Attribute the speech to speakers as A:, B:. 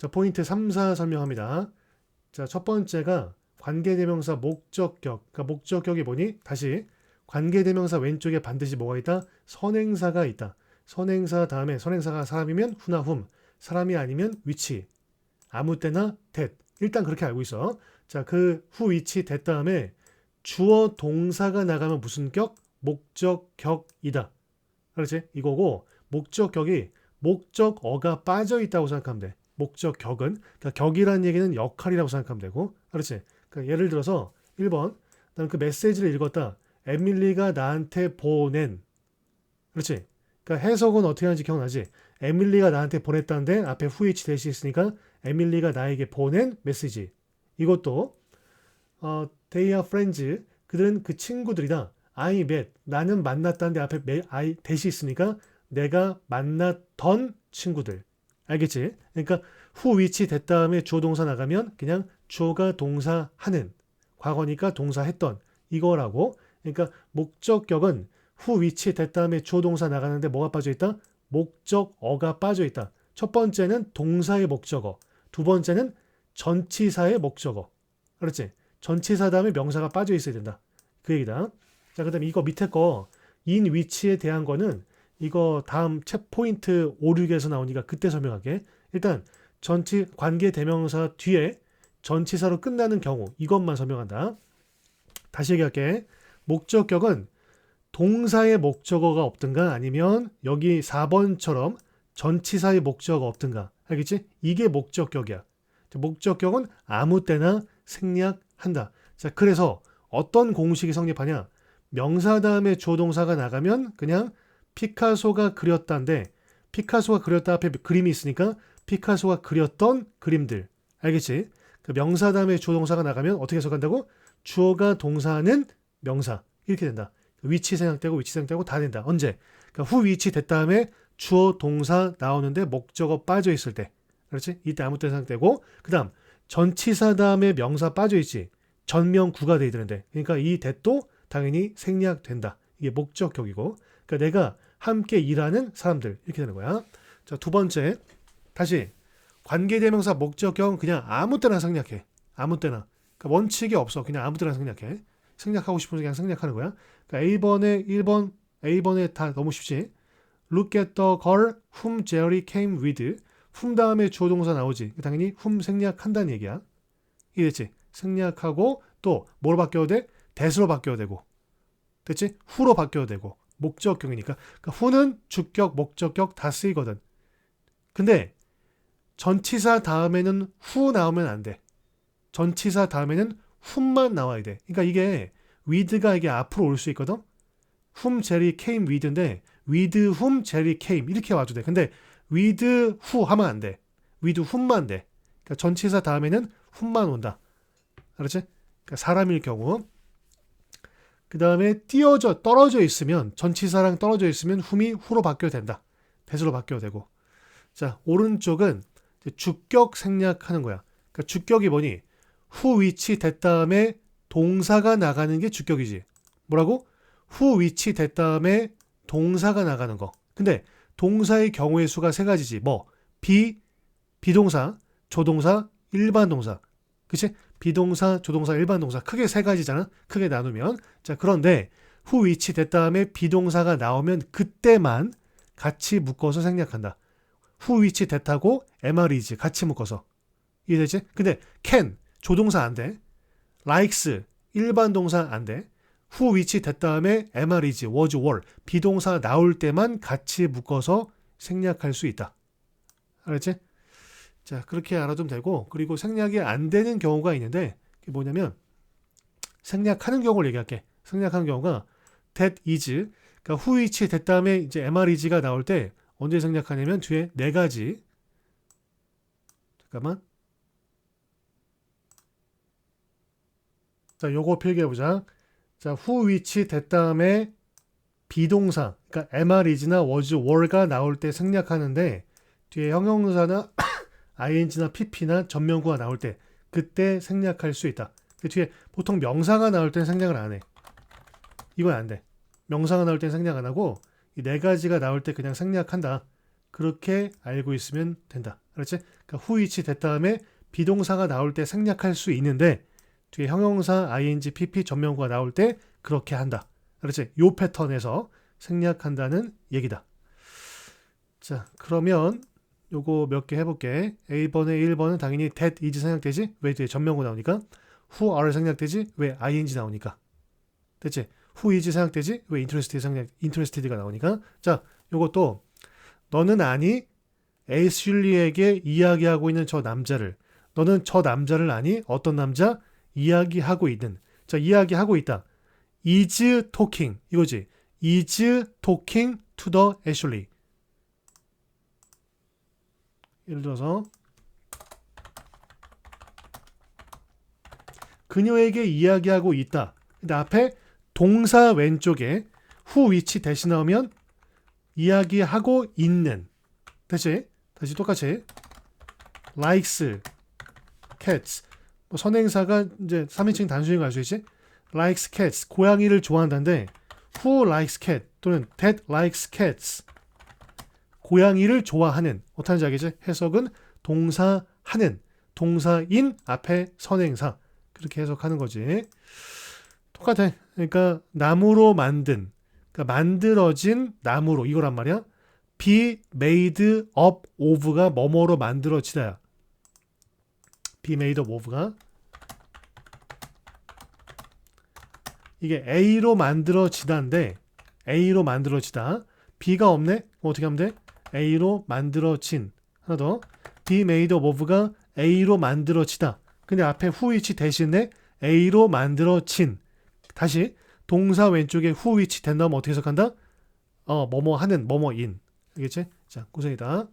A: 자, 포인트 3, 4 설명합니다. 자, 첫 번째가 관계대명사 목적격. 그러니까 목적격이 뭐니? 다시 관계대명사 왼쪽에 반드시 뭐가 있다? 선행사가 있다. 선행사 다음에 선행사가 사람이면 후나 훔, 사람이 아니면 위치. 아무 때나 that. 일단 그렇게 알고 있어. 자, 그 후 위치 that 다음에 주어 동사가 나가면 무슨 격? 목적격이다. 그렇지? 이거고 목적격이 목적어가 빠져 있다고 생각하면 돼. 목적 격은 그러니까 격이라는 얘기는 역할이라고 생각하면 되고 그렇지? 그러니까 예를 들어서 1번 나는 그 메시지를 읽었다. 에밀리가 나한테 보낸 그렇지? 그러니까 해석은 어떻게 하는지 기억나지? 에밀리가 나한테 보냈다는데 앞에 후이치 대시 있으니까 에밀리가 나에게 보낸 메시지. 이것도 어, they are friends. 그들은 그 친구들이다. I met. 나는 만났다는데 앞에 I 대시 있으니까 내가 만났던 친구들. 알겠지? 그러니까 후 위치 됐 다음에 주어 동사 나가면 그냥 주어가 동사 하는 과거니까 동사 했던 이거라고. 그러니까 목적격은 후 위치 됐 다음에 주어 동사 나가는데 뭐가 빠져 있다? 목적어가 빠져 있다. 첫 번째는 동사의 목적어. 두 번째는 전치사의 목적어. 그렇지? 전치사 다음에 명사가 빠져 있어야 된다. 그 얘기다. 자, 그 다음에 이거 밑에 거, 인 위치에 대한 거는 이거 다음 책 포인트 5, 6에서 나오니까 그때 설명할게. 일단 전치 관계 대명사 뒤에 전치사로 끝나는 경우 이것만 설명한다. 다시 얘기할게. 목적격은 동사의 목적어가 없든가 아니면 여기 4번처럼 전치사의 목적어가 없든가. 알겠지? 이게 목적격이야. 목적격은 아무 때나 생략한다. 자, 그래서 어떤 공식이 성립하냐? 명사 다음에 주어 동사가 나가면 그냥 피카소가 그렸다인데 피카소가 그렸다 앞에 그림이 있으니까 피카소가 그렸던 그림들. 알겠지? 그 명사 다음에 주어 동사가 나가면 어떻게 해석한다고? 주어가 동사는 명사. 이렇게 된다. 위치 생략되고 위치 생략되고 다 된다. 언제? 그러니까 후 위치 됐 다음에 주어 동사 나오는데 목적어 빠져 있을 때. 그렇지? 이때 아무 때 생략되고 그다음 전치사 다음에 명사 빠져 있지. 전명구가 돼 있는데. 그러니까 이 대도 당연히 생략된다. 이게 목적격이고. 그러니까 내가 함께 일하는 사람들 이렇게 되는 거야. 자, 두 번째. 다시 관계대명사 목적격은 그냥 아무 때나 생략해. 아무 때나. 그러니까 원칙이 없어. 그냥 아무 때나 생략해. 생략하고 싶으면 그냥 생략하는 거야. 그러니까 A번에 1번, A번에 다 너무 쉽지. Look at the girl whom Jerry came with. whom 다음에 주어 동사 나오지. 당연히 whom 생략한다는 얘기야. 이랬지. 생략하고 또 뭐로 바뀌어야 돼? 대수로 바뀌어야 되고. 됐지? 후로 바뀌어야 되고. 목적격이니까. 그러니까 후는 주격, 목적격 다 쓰이거든. 근데 전치사 다음에는 후 나오면 안 돼. 전치사 다음에는 whom만 나와야 돼. 그러니까 이게 with가 이게 앞으로 올 수 있거든. whom Jerry came with인데 with whom Jerry came 이렇게 와도 돼. 근데 with who 하면 안 돼. with whom만 돼. 그러니까 전치사 다음에는 whom만 온다. 알았지? 그러니까 사람일 경우. 그 다음에 띄어져 떨어져 있으면 전치사랑 떨어져 있으면 whom이 who로 바뀌어야 된다. 대수로 바뀌어야 되고. 자 오른쪽은 주격 생략하는 거야. 그러니까 주격이 뭐니? 후 위치 됐 다음에 동사가 나가는 게 주격이지. 뭐라고? 후 위치 됐 다음에 동사가 나가는 거. 근데 동사의 경우의 수가 세 가지지. 뭐 비, 비동사, 조동사, 일반 동사. 그치? 비동사, 조동사, 일반 동사. 크게 세 가지잖아. 크게 나누면. 자, 그런데 후 위치 됐 다음에 비동사가 나오면 그때만 같이 묶어서 생략한다. 후 위치 됐다고 MR이지. 같이 묶어서. 이해되지? 근데 can, 조동사 안 돼. likes, 일반 동사 안 돼. 후 위치 됐 다음에 MR이지, was, were, 비동사 나올 때만 같이 묶어서 생략할 수 있다. 알았지? 자, 그렇게 알아두면 되고, 그리고 생략이 안 되는 경우가 있는데, 그게 뭐냐면, 생략하는 경우를 얘기할게. 생략하는 경우가 that is, 그러니까 후 위치 됐 다음에 이제 MR이지가 나올 때 언제 생략하냐면 뒤에 네 가지. 잠깐만. 자, 요거 필기해보자. 자, 후 위치 됐 다음에 비동사, 그러니까 MR이지나 was, were가 나올 때 생략하는데 뒤에 형용사나 ing나 pp나 전면구가 나올 때 그때 생략할 수 있다. 그 뒤에 보통 명사가 나올 땐 생략을 안 해. 이건 안 돼. 명사가 나올 땐 생략 안 하고 이 네 가지가 나올 때 그냥 생략한다. 그렇게 알고 있으면 된다. 그렇지? 그러니까 후이치 됐 다음에 비동사가 나올 때 생략할 수 있는데 뒤에 형용사 ing, pp 전명구가 나올 때 그렇게 한다. 그렇지? 요 패턴에서 생략한다는 얘기다. 자, 그러면 요거 몇 개 해볼게. A번에 1번은 당연히 that is 생략되지? 왜 뒤에 전명구 나오니까? who are 생략되지? 왜 ing 나오니까? 됐지? who is 생략되지? 왜 interested 생략, interested가 나오니까? 자, 요것도 너는 아니 애슐리에게 이야기하고 있는 저 남자를 너는 저 남자를 아니 어떤 남자 이야기하고 있는 자 이야기하고 있다 is talking 이거지 is talking to the Ashley 예를 들어서 그녀에게 이야기하고 있다. 근데 앞에 동사 왼쪽에 who which 대신 나오면 이야기하고 있는. 다시 다시 똑같이. likes cats. 뭐 선행사가 이제 3인칭 단순히 갈수 있지. likes cats. 고양이를 좋아한다는데 who likes cat 또는 that likes cats 고양이를 좋아하는 어떻게 알겠지 해석은 동사 하는 동사인 앞에 선행사 그렇게 해석하는 거지 똑같아 그러니까 나무로 만든 그러니까 만들어진 나무로 이거란 말이야 be made up of가 뭐뭐로 만들어지다야. be made up of가 이게 A로 만들어지다인데 A로 만들어지다. B가 없네? 어떻게 하면 돼? A로 만들어진 하나 더 be made of가 A로 만들어지다. 근데 앞에 whoich 대신에 A로 만들어진 다시 동사 왼쪽에 whoich 된 다음 어떻게 해석한다? 어 뭐뭐 하는 뭐뭐인 알겠지? 자 고생이다.